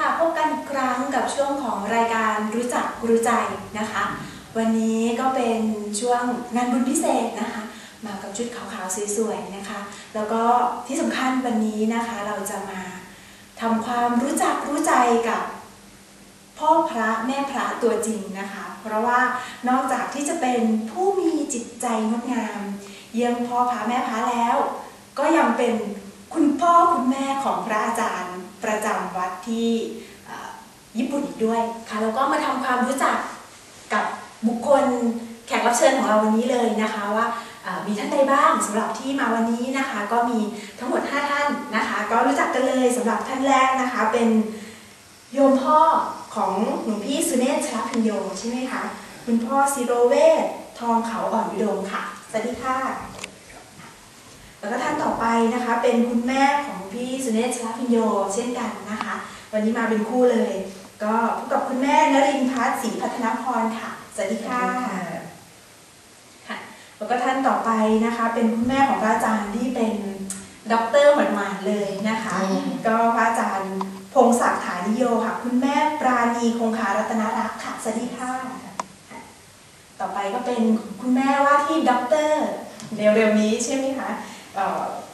ค่ะ พบกันอีกครั้งกับช่วงของรายการรู้จักรู้ใจนะคะ วันนี้ก็เป็นช่วงงานบุญพิเศษนะคะ มากับชุดขาวๆสวยๆนะคะ แล้วก็ที่สำคัญวันนี้นะคะเราจะมาทำความรู้จักรู้ใจกับพ่อพระแม่พระตัวจริงนะคะ เพราะว่านอกจากที่จะเป็นผู้มีจิตใจงดงาม เยี่ยมพ่อพระแม่พระแล้ว ก็ยังเป็นคุณพ่อคุณแม่ของพระอาจารย์ ประจำวัดที่ญี่ปุ่นอีกด้วยค่ะแล้วก็มาทำความรู้จักกับบุคคลแขกรับเชิญของเราวันนี้เลยนะคะว่ามีท่านใดบ้างสำหรับที่มาวันนี้นะคะ ก็มีทั้งหมด 5 ท่านนะคะ ก็รู้จักกันเลยสำหรับท่านแรกนะคะ เป็นโยมพ่อของหลวงพี่สุเนศชลพิญโยใช่ไหมคะคุณพ่อซิโรเวททองเขาอ่อนอุดมค่ะ สวัสดีค่ะ แล้วก็ท่านต่อไปนะคะเป็นคุณแม่ของพี่สุเนศชลพิญโยเช่นกันนะคะ วันนี้มาเป็นคู่เลย ก็พบกับคุณแม่นรินทร์พัฒน์ศรีพัฒนพรค่ะสวัสดีค่ะค่ะ แล้วก็ท่านต่อไปนะคะเป็นคุณแม่ของพระอาจารย์ที่เป็นด็อกเตอร์หมาดๆเลยนะคะอืมก็พระอาจารย์พงศักดิ์ฐานิโยค่ะ คุณแม่ปราณีคงคารัตนรักษ์ค่ะสวัสดีค่ะค่ะต่อไปก็เป็นคุณแม่ว่าที่ด็อกเตอร์เร็วๆนี้ใช่ไหมคะเอ่อ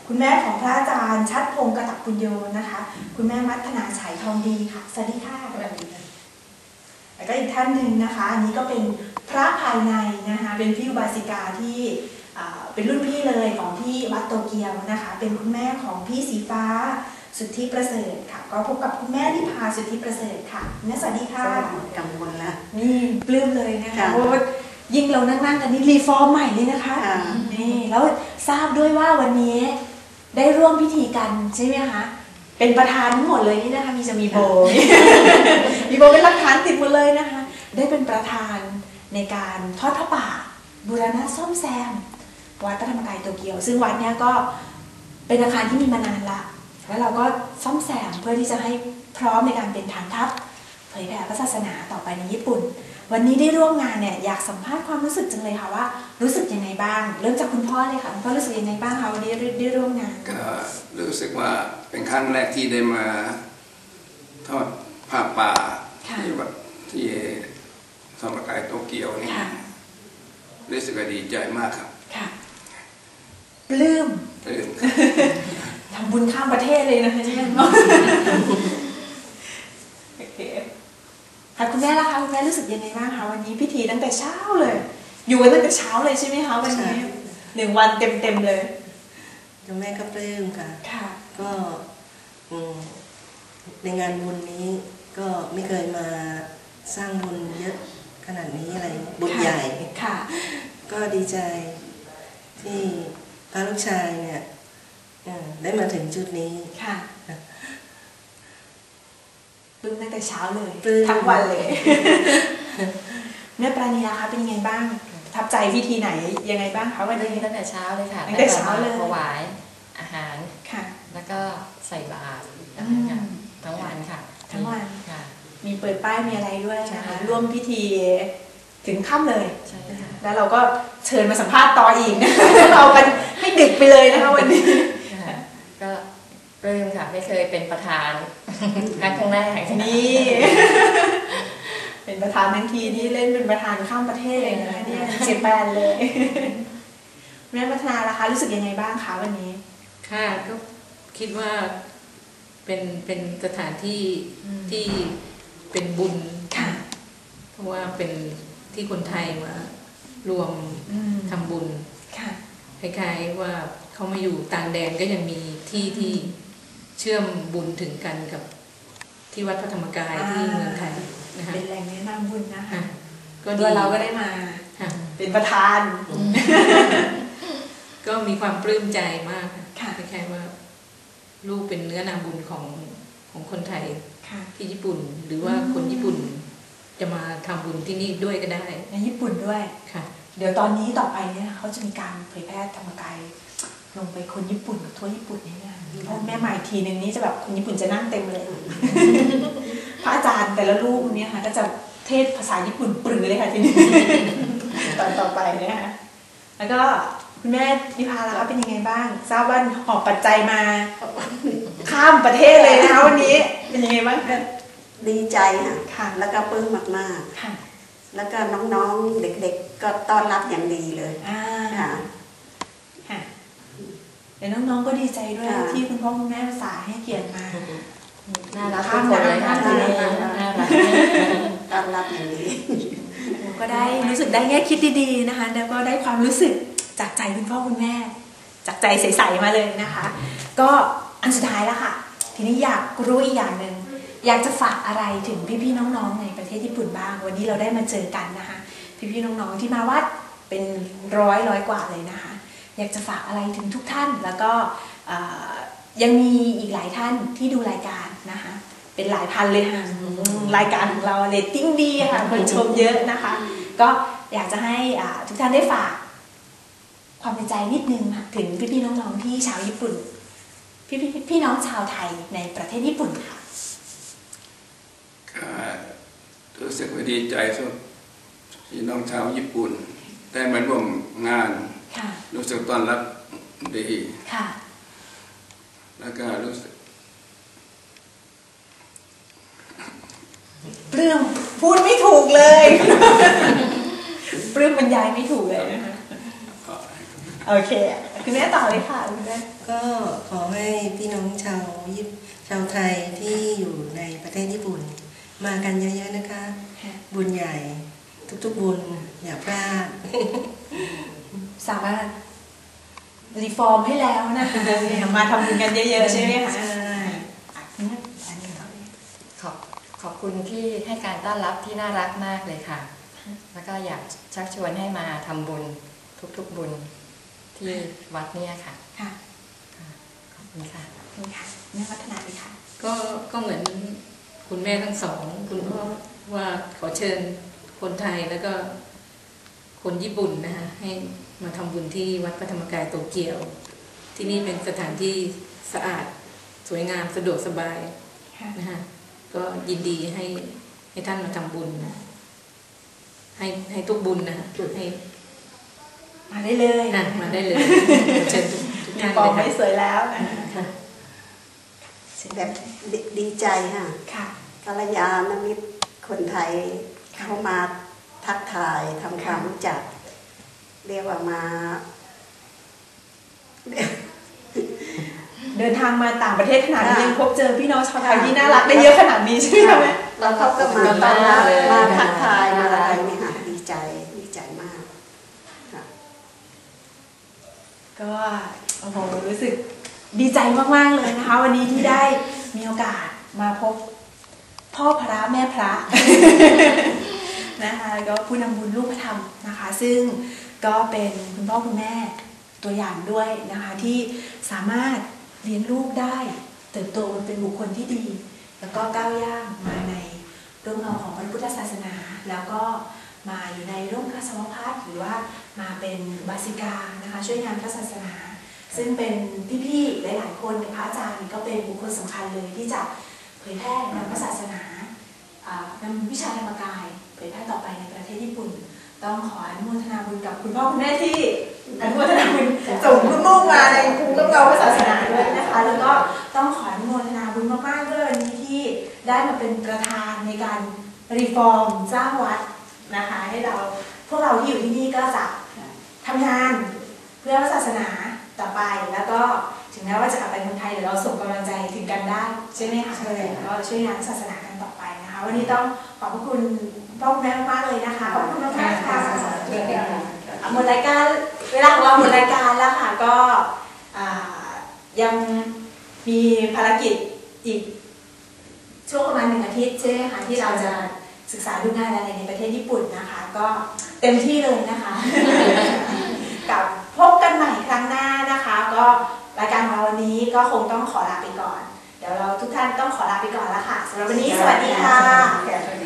คุณแม่ของพระอาจารย์ ชัดพงศ์กตักปุญโยนะคะ คุณแม่มัทนาฉายทองดีค่ะสวัสดีค่ะแล้วก็อีกท่านหนึ่งนะคะ อันนี้ก็เป็นพระภายในนะคะ เป็นพี่อุบาสิกาที่อ่าเป็นรุ่นพี่เลยของที่วัดโตเกียวนะคะ เป็นคุณแม่ของพี่สีฟ้าสุทธิประเสริฐค่ะ ก็พบกับคุณแม่นิพาสุทธิประเสริฐค่ะแม่สวัสดีค่ะกังวลแล้วนี่ปลื้มเลยนะคะค่ะเพราะว่า ยิ่งเรานั่งๆกันนี่รีฟอร์มใหม่เลยนะคะค่ะนี่แล้วทราบด้วยว่าวันนี้ได้ร่วมพิธีกันใช่ไหมคะเป็นประธานทั้งหมดเลยนี่นะคะมีจะมีโบมีโบเป็นหลักฐานติดหมดเลยนะคะ ได้เป็นประธานในการทอดพระป่าบูรณะซ่อมแซม วัดพระธรรมกายโตเกียว ซึ่งวัดเนี้ยก็เป็นอาคารที่มีมานานละ แล้วเราก็ซ่อมแซมเพื่อที่จะให้พร้อมในการเป็นฐานทัพเผยแผ่พระศาสนาต่อไปในญี่ปุ่น วันนี้ได้ร่วมงานเนี่ยอยากสัมภาษณ์ความรู้สึกจังเลยค่ะว่า รู้สึกยังไงบ้าง เริ่มจากคุณพ่อเลยค่ะคุณพ่อรู้สึกยังไงบ้างคะวันนี้ได้ได้ร่วมงานก็รู้สึกว่าเป็นครั้งแรกที่ได้มาทอดผ้าป่าค่ะที่วัดที่ธรรมกายโตเกียวนี่ค่ะรู้สึกว่าดีใจมากครับค่ะปลื้มปลื้มทำบุญข้ามประเทศเลยนะคะเนี่ยโอเค ค่ะคุณแม่ล่ะคะคุณแม่รู้สึกยังไงบ้างคะวันนี้พิธีตั้งแต่เช้าเลย อยู่กันตั้งแต่เช้าเลยใช่ไหมคะวันนี้ใช่หนึ่งวันเต็มๆเลยคุณแม่ก็ปลื้มค่ะค่ะก็อืมในงานบุญนี้ก็ไม่เคยมาสร้างบุญเยอะขนาดนี้อะไรบุญใหญ่ค่ะก็ดีใจที่พระลูกชายเนี่ยเออได้มาถึงจุดนี้ค่ะ ปลื้มตั้งแต่เช้าเลยปลื้มทั้งวันเลย แม่ปราณีล่ะคะเป็นยังไงบ้างประทับใจพิธีไหนยังไงบ้างคะวันเริ่มนี้ตั้งแต่เช้าเลยค่ะตั้งแต่เช้าเลยถวายอาหารค่ะ แล้วก็ใส่บาตรอืมค่ะทั้งวันค่ะ ทั้งวันค่ะ มีเปิดป้ายมีอะไรด้วยใช่นะคะค่ะร่วมพิธีถึงค่ำเลยใช่ค่ะแล้วเราก็เชิญมาสัมภาษณ์ต่ออีกเรากันให้ดึกไปเลยนะคะวันนี้ค่ะก็เริ่มค่ะไม่เคยเป็นประธาน ครั้งแรกนี่ เป็นประธานทั้งทีนี่เล่นเป็นประธานข้ามประเทศเลยนะคะเนี่ยเจแปนเลยแม่พัฒนาล่ะคะรู้สึกยังไงบ้างคะวันนี้ ค่ะก็คิดว่าเป็นเป็นสถานที่อืมที่เป็นบุญค่ะ เพราะว่าเป็นที่คนไทยมารวมอืมทำบุญค่ะคล้ายๆว่าเขามาอยู่ต่างแดนก็ยังมีที่ที่ เชื่อมบุญถึงกันกับที่วัดพระธรรมกายอ่าที่เมืองไทยนะคะเป็นแหล่งแนะนำบุญนะคะค่ะก็ตัดีวเราก็ได้มาค่ะเป็นประธาน ก็มีความปลื้มใจมากค่ะคล้ายๆว่า ลูกเป็นเนื้อนาบุญของของคนไทยค่ะที่ญี่ปุ่น หรือว่าคนญี่ปุ่นจะมาทำบุญที่นี่ด้วยก็ได้ในญี่ปุ่นด้วยค่ะ เดี๋ยวตอนนี้ต่อไปเนี่ยเขาจะมีการเผยแพร่ธรรมกาย ลงไปคนญี่ปุ่นทั่วญี่ปุ่นเนี่ยนะเพราะแม่ใหม่ทีนึงนี้จะแบบคนญี่ปุ่นจะนั่งเต็มเลย พระอาจารย์แต่ละรูปเนี่ยค่ะ ก็จะเทศภาษาญี่ปุ่นปรือเลยค่ะทีนี้ตอนต่อไปเนี่ยค่ะแล้วก็คุณแม่นิพาล่ะคะเป็นยังไงบ้างทราบว่าหอบปัจจัยมา ข้ามประเทศเลยนะคะวันนี้ เป็นยังไงบ้างคะดีใจค่ะค่ะแล้วก็ปลื้มมากค่ะๆแล้วก็น้องๆเด็กๆ ก็ต้อนรับอย่างดีเลยอ่าค่ะค่ะ เดี๋ยวน้องๆก็ดีใจด้วยค่ะที่คุณพ่อคุณแม่ภาษาให้เกียรติมาน่ารักทุกคนเลยค่ะข้ามน้ำน่ารักน่ารักต้อนรับอย่างดีก็ได้รู้สึกได้แง่คิดดีๆนะคะ แล้วก็ได้ความรู้สึกจากใจคุณพ่อคุณแม่ จากใจใสๆมาเลยนะคะ ก็อันสุดท้ายแล้วค่ะ ทีนี้อยากรู้อีกอย่างหนึ่งอยากจะฝากอะไรถึงพี่ๆน้องๆในประเทศญี่ปุ่นบ้าง วันนี้เราได้มาเจอกันนะคะ พี่ๆน้องๆที่มาวัดเป็นร้อยร้อยกว่าเลยนะคะ อยากจะฝากอะไรถึงทุกท่าน แล้วก็ยังมีอีกหลายท่านที่ดูรายการนะคะเป็นหลายพันเลยค่ะรายการของเราเรตติ้งดีค่ะคนชมเยอะนะคะ ก็อยากจะให้ทุกท่านได้ฝาก ความในใจนิดนึงถึงพี่ๆน้องๆที่ชาวญี่ปุ่น พี่ๆพี่น้องชาวไทยในประเทศญี่ปุ่นค่ะก็รู้สึกว่าดีใจที่น้องชาวญี่ปุ่น ได้มาร่วมงาน รู้สึกต้อนรับดีค่ะแล้วก็รู้สึกปลื้มพูดไม่ถูกเลยปลื้มบรรยายไม่ถูกเลยนะคะโอเคคุณแม่ต่อเลยค่ะคุณแม่ก็ขอให้พี่น้องชาวญี่ปุ่นชาวไทยที่อยู่ในประเทศญี่ปุ่น มากันเยอะๆนะคะ บุญใหญ่ทุกๆบุญอย่าพลาด สามารถรีฟอร์มให้แล้วนะคะเนี่ยมาทำบุญกันเยอะๆใช่ไหมคะใช่อะคุณแม่อันนี้ต่อเลยขอบขอบคุณที่ให้การต้อนรับที่น่ารักมากเลยค่ะ แล้วก็อยากชักชวนให้มาทำบุญทุกๆบุญที่วัดเนี่ยค่ะ ค่ะ ขอบคุณค่ะนี่ค่ะแม่วัฒนาดีค่ะ ก็ก็เหมือนคุณแม่ทั้งสอง คุณพ่อว่าขอเชิญคนไทยแล้วก็คนญี่ปุ่นนะคะให้ มาทำบุญที่วัดพระธรรมกายโตเกียว ที่นี่เป็นสถานที่สะอาดสวยงามสะดวกสบายค่ะนะคะก็ยินดีให้ให้ท่านมาทำบุญนะให้ให้ทุกบุญนะให้มาได้เลยอะมาได้เลยเชิญทุกทุกมีท่านปองเลยไม่ค่ะสวยแล้วนะค่ะแบบดีดีใจค่ะค่ะกัลยาณมิตรคนไทยเข้ามาทักทายทำความรู้จัก เรียกว่ามา เดินทางมาต่างประเทศขนาดนี้ค่ะ ยังพบเจอพี่น้องชาวไทยที่น่ารักได้เยอะขนาดนี้ใช่ไหมคะแม่แล้วเขาก็มาต้อนรับมาทักทายมาอะไรเนี่ยค่ะดีใจดีใจมากค่ะ ก็โอ้โหรู้สึกดีใจมากๆเลยนะคะ วันนี้ที่ได้มีโอกาสมาพบ พ่อพระแม่พระ นะคะแล้วก็ผู้นำบุญลูกพระธรรมนะคะ ซึ่ง ก็เป็นคุณพ่อคุณแม่ตัวอย่างด้วยนะคะที่สามารถเลี้ยงลูกได้ เติบโตเป็นบุคคลที่ดี แล้วก็ก้าวย่างมาในร่มเงาของพระพุทธศาสนา แล้วก็มาอยู่ในร่มคาสวพัฒหรือว่ามาเป็นบาสิกานะคะช่วยงานพระศาสนา ซึ่งเป็นพี่ๆหลายๆคนพระอาจารย์ก็เป็นบุคคลสำคัญเลยที่จะเผยแพร่นำพระศาสนาอ่านำวิชาธรรมกายเผยแพร่ต่อไปในประเทศญี่ปุ่น ต้องขออนุโมทนาบุญกับคุณพ่อคุณแม่ที่อนุโมทนาบุญส่งลูกๆมาในภูมิร่มเงาพระศาสนาด้วยนะคะ แล้วก็ต้องขออนุโมทนาบุญมากๆด้วยวันนี้ที่ได้มาเป็นประธานในการรีฟอร์มสร้างวัดนะคะ ให้เราพวกเราที่อยู่ที่นี่ก็จะทำงานเพื่อพระศาสนาต่อไปแล้วก็ถึงแม้ว่าจะกลับไปเมืองไทยเดี๋ยวเราส่งกำลังใจถึงกันได้ใช่ไหมคะใช่แล้วก็ช่วยงานศาสนากันต่อไป นะคะวันนี้ต้องขอบพระคุณพ่อคุณแม่มากๆเลยนะคะขอบคุณมากๆค่ะอะหมดรายการเวลาของเราหมดรายการแล้วค่ะก็อ่ายังมีภารกิจอีกช่วงประมาณหนึ่งอาทิตย์ใช่ไหมคะที่เราจะศึกษาดูงานอะไรในประเทศญี่ปุ่นนะคะ ก็เต็มที่เลยนะคะกับพบกันใหม่ครั้งหน้านะคะ ก็รายการของเราวันนี้ก็คงต้องขอลา ต้องขอลาไปก่อนแล้วค่ะสำหรับวันนี้สวัสดีค่ะสวัสดีค่ะ